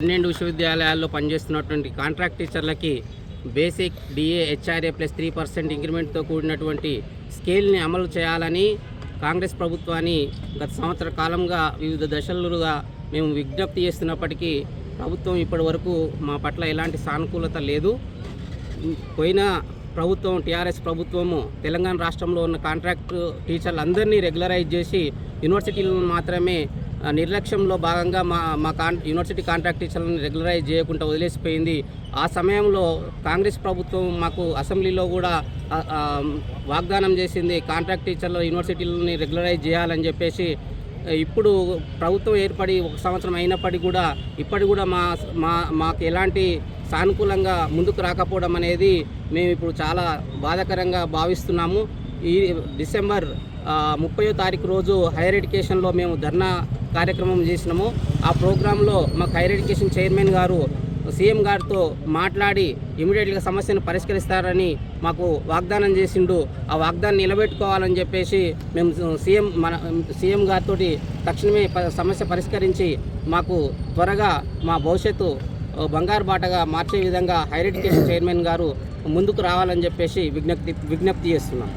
పన్నెండు విశ్వవిద్యాలయాల్లో పనిచేస్తున్నటువంటి contract టీచర్లకి basic DA HRA plus three percent ఇంక్రిమెంట్తో కూడినటువంటి స్కేల్ని అమలు చేయాలని కాంగ్రెస్ ప్రభుత్వాన్ని గత సంవత్సర కాలంగా వివిధ దశలుగా మేము విజ్ఞప్తి చేస్తున్నప్పటికీ ప్రభుత్వం ఇప్పటి వరకు మా పట్ల ఎలాంటి సానుకూలత లేదు. పోయిన ప్రభుత్వం టీఆర్ఎస్ ప్రభుత్వము తెలంగాణ రాష్ట్రంలో ఉన్న కాంట్రాక్ట్ టీచర్లందరినీ రెగ్యులరైజ్ చేసి యూనివర్సిటీలను మాత్రమే నిర్లక్ష్యంలో భాగంగా మా మా కాన్ యూనివర్సిటీ కాంట్రాక్ట్ టీచర్లను రెగ్యులరైజ్ చేయకుండా వదిలేసిపోయింది. ఆ సమయంలో కాంగ్రెస్ ప్రభుత్వం మాకు అసెంబ్లీలో కూడా వాగ్దానం చేసింది కాంట్రాక్ట్ టీచర్ల యూనివర్సిటీలని రెగ్యులరైజ్ చేయాలని చెప్పేసి. ఇప్పుడు ప్రభుత్వం ఏర్పడి ఒక సంవత్సరం అయినప్పటికీ కూడా ఇప్పటికి కూడా మా మా మాకు ఎలాంటి సానుకూలంగా ముందుకు రాకపోవడం అనేది మేము ఇప్పుడు చాలా బాధాకరంగా భావిస్తున్నాము. ఈ డిసెంబర్ ముప్పయో తారీఖు రోజు హైయర్ ఎడ్యుకేషన్లో మేము ధర్నా కార్యక్రమం చేసినాము. ఆ ప్రోగ్రాంలో మాకు హైయర్ ఎడ్యుకేషన్ చైర్మన్ గారు సీఎం గారితో మాట్లాడి ఇమీడియట్గా సమస్యను పరిష్కరిస్తారని మాకు వాగ్దానం చేసిండు. ఆ వాగ్దాన్ని నిలబెట్టుకోవాలని చెప్పేసి మేము సీఎం మన సీఎం గారితో తక్షణమే సమస్య పరిష్కరించి మాకు త్వరగా మా భవిష్యత్తు బంగారు బాటగా మార్చే విధంగా హైయర్ ఎడ్యుకేషన్ చైర్మన్ గారు ముందుకు రావాలని చెప్పేసి విజ్ఞప్తి విజ్ఞప్తి చేస్తున్నాం.